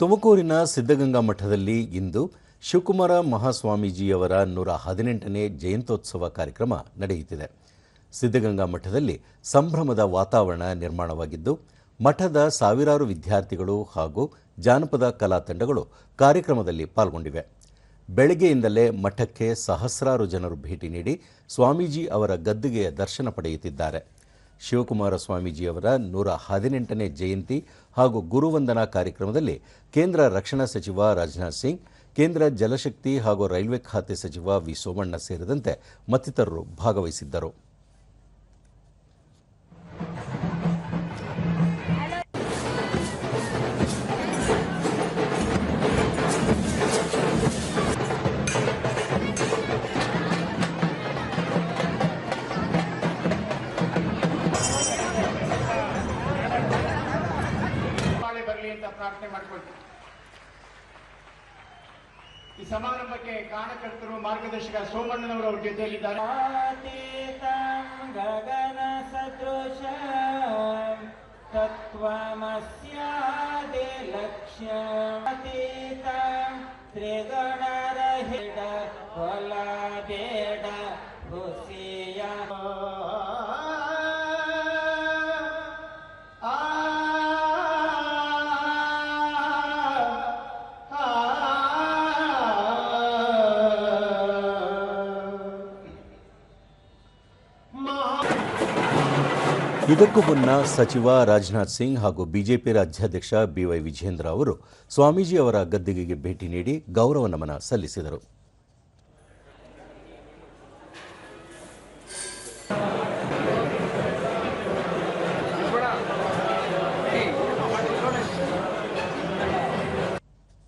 ತುಮಕೂರಿನ ಸಿದ್ಧಗಂಗಾ ಮಠದಲ್ಲಿ ಇಂದು ಶಿವಕುಮಾರ ಮಹಾಸ್ವಾಮೀಜಿಯವರ ನೂರ ಹದಿನೆಂಟನೇ ಜಯಂತ್ಯೋತ್ಸವ ಕಾರ್ಯಕ್ರಮ ನಡೆಯುತ್ತಿದೆ. ಸಿದ್ಧಗಂಗಾ ಮಠದಲ್ಲಿ ಸಂಭ್ರಮದ ವಾತಾವರಣ ನಿರ್ಮಾಣವಾಗಿದ್ದು, ಮಠದ ಸಾವಿರಾರು ವಿದ್ಯಾರ್ಥಿಗಳು ಹಾಗೂ ಜಾನಪದ ಕಲಾ ತಂಡಗಳು ಕಾರ್ಯಕ್ರಮದಲ್ಲಿ ಪಾಲ್ಗೊಂಡಿವೆ. ಬೆಳಗ್ಗೆಯಿಂದಲೇ ಮಠಕ್ಕೆ ಸಹಸ್ರಾರು ಜನರು ಭೇಟಿ ನೀಡಿ ಸ್ವಾಮೀಜಿ ಅವರ ಗದ್ದುಗೆಯ ದರ್ಶನ ಪಡೆಯುತ್ತಿದ್ದಾರೆ. ಶಿವಕುಮಾರ ಸ್ವಾಮೀಜಿಯವರ ನೂರ ಹದಿನೆಂಟನೇ ಜಯಂತಿ ಹಾಗೂ ಗುರುವಂದನಾ ಕಾರ್ಯಕ್ರಮದಲ್ಲಿ ಕೇಂದ್ರ ರಕ್ಷಣಾ ಸಚಿವ ರಾಜನಾಥ್ ಸಿಂಗ್, ಕೇಂದ್ರ ಜಲಶಕ್ತಿ ಹಾಗೂ ರೈಲ್ವೆ ಖಾತೆ ಸಚಿವ ವಿ ಸೋಮಣ್ಣ ಸೇರಿದಂತೆ ಮತ್ತಿತರರು ಭಾಗವಹಿಸಿದ್ದರು. ಪ್ರಾರ್ಥನೆ ಮಾಡಿಕೊಳ್ತೀನಿ ಈ ಸಮಾರಂಭಕ್ಕೆ ಕಾರಣಕರ್ತರು ಮಾರ್ಗದರ್ಶಕ ಸೋಮಣ್ಣನವರು ಅವರ ಜೊತೆಯಲ್ಲಿದ್ದಾರೆ. ಗಗನ ಸದೃಶ, ತತ್ವಮಸ್ಯಾದೆ ಲಕ್ಷ್ಯ. ತ್ರಿಗಣರ ಹಿಡ ಹೊಲ ಬೇಡ. ಇದಕ್ಕೂ ಮುನ್ನ ಸಚಿವ ರಾಜನಾಥ್ ಸಿಂಗ್ ಹಾಗೂ ಬಿಜೆಪಿ ರಾಜ್ಯಾಧ್ಯಕ್ಷ ಬಿವೈ ವಿಜೇಂದ್ರ ಅವರು ಸ್ವಾಮೀಜಿ ಅವರ ಗದ್ದಿಗೆಗೆ ಭೇಟಿ ನೀಡಿ ಗೌರವ ನಮನ ಸಲ್ಲಿಸಿದರು.